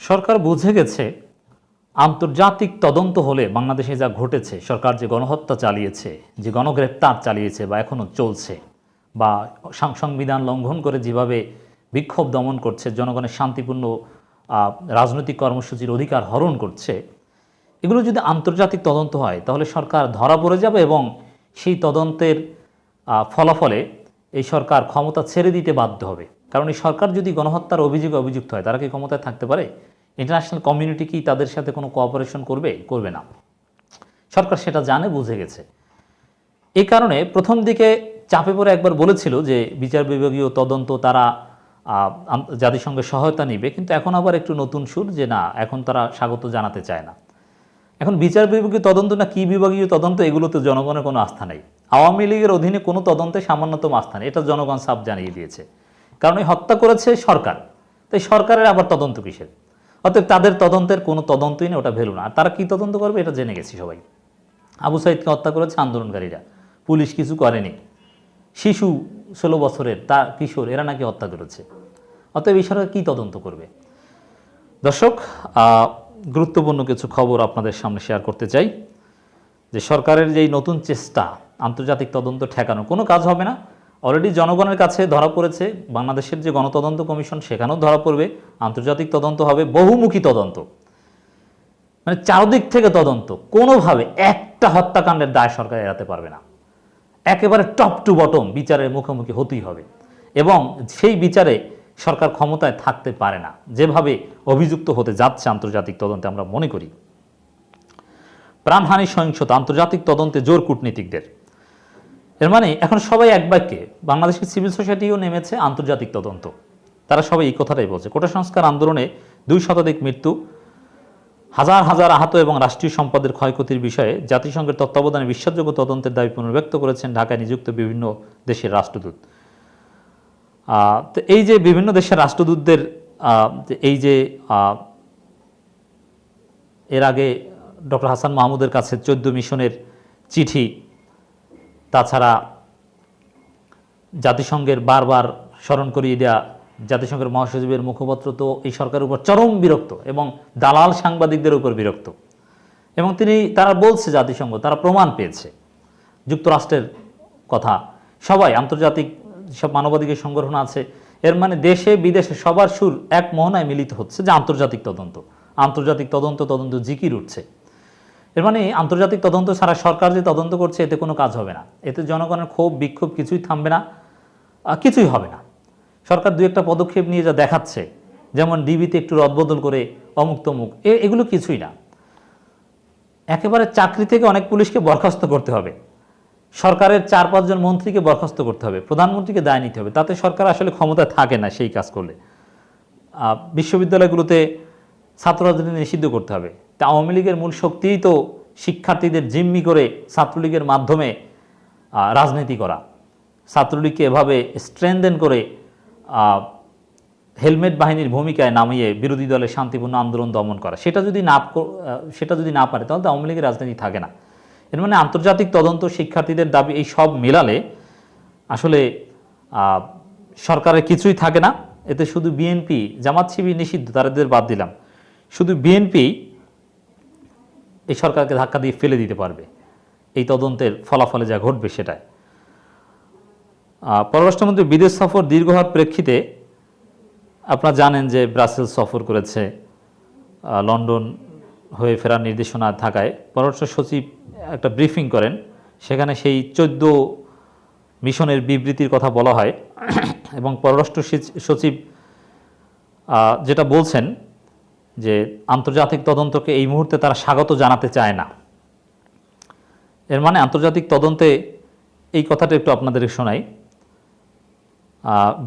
সরকার বুঝে গেছে আন্তর্জাতিক তদন্ত হলে বাংলাদেশে যা ঘটেছে, সরকার যে গণহত্যা চালিয়েছে, যে গণগ্রেপ্তার চালিয়েছে বা এখনও চলছে বা সংবিধান লঙ্ঘন করে যেভাবে বিক্ষোভ দমন করছে, জনগণের শান্তিপূর্ণ রাজনৈতিক কর্মসূচির অধিকার হরণ করছে, এগুলো যদি আন্তর্জাতিক তদন্ত হয়, তাহলে সরকার ধরা পড়ে যাবে এবং সেই তদন্তের ফলাফলে এই সরকার ক্ষমতা ছেড়ে দিতে বাধ্য হবে। কারণ এই সরকার যদি গণহত্যার অভিযোগে অভিযুক্ত হয়, তারা কি ক্ষমতায় থাকতে পারে? ইন্টারন্যাশনাল কমিউনিটি কি তাদের সাথে কোনো কোঅপারেশন করবে? করবে না। সরকার সেটা জানে, বুঝে গেছে। এই কারণে প্রথম দিকে চাপে পড়ে একবার বলেছিল যে বিচার বিভাগীয় তদন্ত তারা জাতিসংঘের সহায়তা নিবে, কিন্তু এখন আবার একটু নতুন সুর যে না, এখন তারা স্বাগত জানাতে চায় না। এখন বিচার বিভাগীয় তদন্ত না কি বিভাগীয় তদন্ত, এগুলোতে জনগণের কোনো আস্থা নেই। আওয়ামী লীগের অধীনে কোনো তদন্তে সামান্যতম আস্থা নেই। এটা জনগণ সাপ জানিয়ে দিয়েছে। কারণ এই হত্যা করেছে সরকার। তাই সরকারের আবার তদন্ত কিসের? অতএব তাদের তদন্তের কোনো তদন্তই নেই, ওটা ভেলু না। আর তারা কি তদন্ত করবে এটা জেনে গেছি সবাই। আবু সাইদকে হত্যা করেছে আন্দোলনকারীরা। পুলিশ কিছু করেনি। শিশু ষোলো বছরের তা কিশোর, এরা নাকি হত্যা করেছে। অতএব এই সরকার কী তদন্ত করবে? দর্শক গুরুত্বপূর্ণ কিছু খবর আপনাদের সামনে শেয়ার করতে চাই। যে সরকারের যেই নতুন চেষ্টা, আন্তর্জাতিক তদন্ত ঠেকানো, কোনো কাজ হবে না। অলরেডি জনগণের কাছে ধরা পড়েছে, বাংলাদেশের যে গণতদন্ত কমিশন সেখানেও ধরা পড়বে, আন্তর্জাতিক তদন্ত হবে, বহুমুখী তদন্ত। মানে চারদিক থেকে তদন্ত, কোনোভাবে একটা হত্যাকাণ্ডের দায় সরকার এড়াতে পারবে না। একেবারে টপ টু বটম বিচারের মুখোমুখি হতেই হবে এবং সেই বিচারে সরকার ক্ষমতায় থাকতে পারে না। যেভাবে অভিযুক্ত হতে যাচ্ছে আন্তর্জাতিক তদন্তে আমরা মনে করি। প্রাণহানি সহিংসতা, আন্তর্জাতিক তদন্তে জোর কূটনীতিকদের। এর মানে এখন সবাই এক বাক্যে বাংলাদেশের সিভিল সোসাইটিও নেমেছে আন্তর্জাতিক তদন্ত। তারা সবাই এই কথাটাই বলছে, কোটা সংস্কার আন্দোলনে দুই শতাধিক মৃত্যু, হাজার হাজার আহত এবং রাষ্ট্রীয় সম্পদের ক্ষয়ক্ষতির বিষয়ে জাতিসংঘের তত্ত্বাবধানে বিশ্বাসযোগ্য তদন্তের দাবি পুনর্ব্যক্ত করেছেন ঢাকায় নিযুক্ত বিভিন্ন দেশের রাষ্ট্রদূত। তো এই যে বিভিন্ন দেশের রাষ্ট্রদূতদের এই যে এর আগে ডক্টর হাসান মাহমুদের কাছে চোদ্দ মিশনের চিঠি তাছাড়া জাতিসংঘের বারবার স্মরণ করিয়ে দেওয়া জাতিসংঘের মহাসচিবের মুখপাত্র তো এই সরকারের উপর চরম বিরক্ত এবং দালাল সাংবাদিকদের উপর বিরক্ত। এবং তিনি, তারা বলছে জাতিসংঘ, তারা প্রমাণ পেয়েছে। যুক্তরাষ্ট্রের কথা, সবাই আন্তর্জাতিক সব মানবাধিকার সংগঠন আছে, এর মানে দেশে বিদেশে সবার সুর এক মোহনায় মিলিত হচ্ছে যে আন্তর্জাতিক তদন্ত। আন্তর্জাতিক তদন্ত তদন্ত জিকির উঠছে। এর মানে আন্তর্জাতিক তদন্ত ছাড়া সরকার যে তদন্ত করছে, এতে কোনো কাজ হবে না। এতে জনগণের ক্ষোভ, বিক্ষোভ কিছুই থামবে না কিছুই হবে না। সরকার দু একটা পদক্ষেপ নিয়ে যা দেখাচ্ছে, যেমন ডিবিতে একটু রদবদল করে অমুক তমুক এ- এগুলো কিছুই না। একেবারে চাকরি থেকে অনেক পুলিশকে বরখাস্ত করতে হবে। সরকারের চার পাঁচজন মন্ত্রীকে বরখাস্ত করতে হবে, প্রধানমন্ত্রীকে দায় নিতে হবে। তাতে সরকার আসলে ক্ষমতায় থাকে না সেই কাজ করলে। বিশ্ববিদ্যালয়গুলোতে ছাত্র রাজনীতি নিষিদ্ধ করতে হবে। তা আওয়ামী লীগের মূল শক্তিই তো শিক্ষার্থীদের জিম্মি করে ছাত্রলীগের মাধ্যমে রাজনীতি করা। ছাত্রলীগকে এভাবে স্ট্রেনদেন করে হেলমেট বাহিনীর ভূমিকায় নামিয়ে বিরোধী দলের শান্তিপূর্ণ আন্দোলন দমন করা। সেটা যদি না সেটা যদি না পারে, তাহলে তো আওয়ামী লীগের রাজনীতি থাকে না। এর মানে আন্তর্জাতিক তদন্ত শিক্ষার্থীদের দাবি এই সব মেলালে আসলে সরকারের কিছুই থাকে না। এতে শুধু বিএনপি, জামাত শিবির নিষিদ্ধ, তাদের বাদ দিলাম। শুধু বিএনপি এই সরকারকে ধাক্কা দিয়ে ফেলে দিতে পারবে। এই তদন্তের ফলাফলে যা ঘটবে সেটাই। পররাষ্ট্রমন্ত্রী বিদেশ সফর দীর্ঘ হওয়ার প্রেক্ষিতে আপনারা জানেন যে ব্রাসেল সফর করেছে লন্ডন হয়ে ফেরার নির্দেশনা থাকায়। পররাষ্ট্র সচিব একটা ব্রিফিং করেন, সেখানে সেই চোদ্দ মিশনের বিবৃতির কথা বলা হয়। এবং পররাষ্ট্র সচিব- সচিব যেটা বলছেন যে আন্তর্জাতিক তদন্তকে এই মুহূর্তে তারা স্বাগত জানাতে চায় না। এর মানে আন্তর্জাতিক তদন্তে এই কথাটা একটু আপনাদের শোনাই।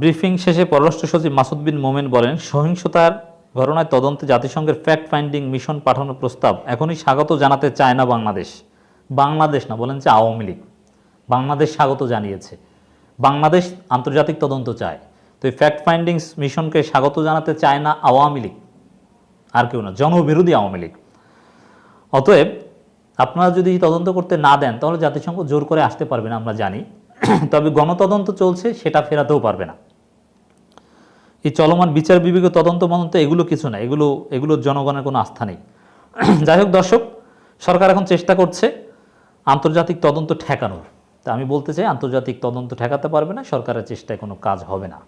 ব্রিফিং শেষে পররাষ্ট্র সচিব মাসুদ বিন মোমেন বলেন, সহিংসতার ঘটনায় তদন্তে জাতিসংঘের ফ্যাক্ট ফাইন্ডিং মিশন পাঠানোর প্রস্তাব এখনই স্বাগত জানাতে চায় না বাংলাদেশ। বাংলাদেশ না, বলেন যে আওয়ামী লীগ। বাংলাদেশ স্বাগত জানিয়েছে। বাংলাদেশ আন্তর্জাতিক তদন্ত চায়। তো এই ফ্যাক্ট ফাইন্ডিংস মিশনকে স্বাগত জানাতে চায় না আওয়ামী লীগ। আর কেউ না, জনবিরোধী আওয়ামী লীগ। অতএব আপনারা যদি তদন্ত করতে না দেন, তাহলে জাতিসংঘ জোর করে আসতে পারবে না, আমরা জানি। তবে গণতদন্ত চলছে, সেটা ফেরাতেও পারবে না। এই চলমান বিচার বিবেক তদন্ত মদন্ত এগুলো কিছু না, এগুলো এগুলো জনগণের কোনো আস্থা নেই। যাই হোক দর্শক, সরকার এখন চেষ্টা করছে আন্তর্জাতিক তদন্ত ঠেকানোর। তা আমি বলতে চাই, আন্তর্জাতিক তদন্ত ঠেকাতে পারবে না, সরকারের চেষ্টায় কোনো কাজ হবে না।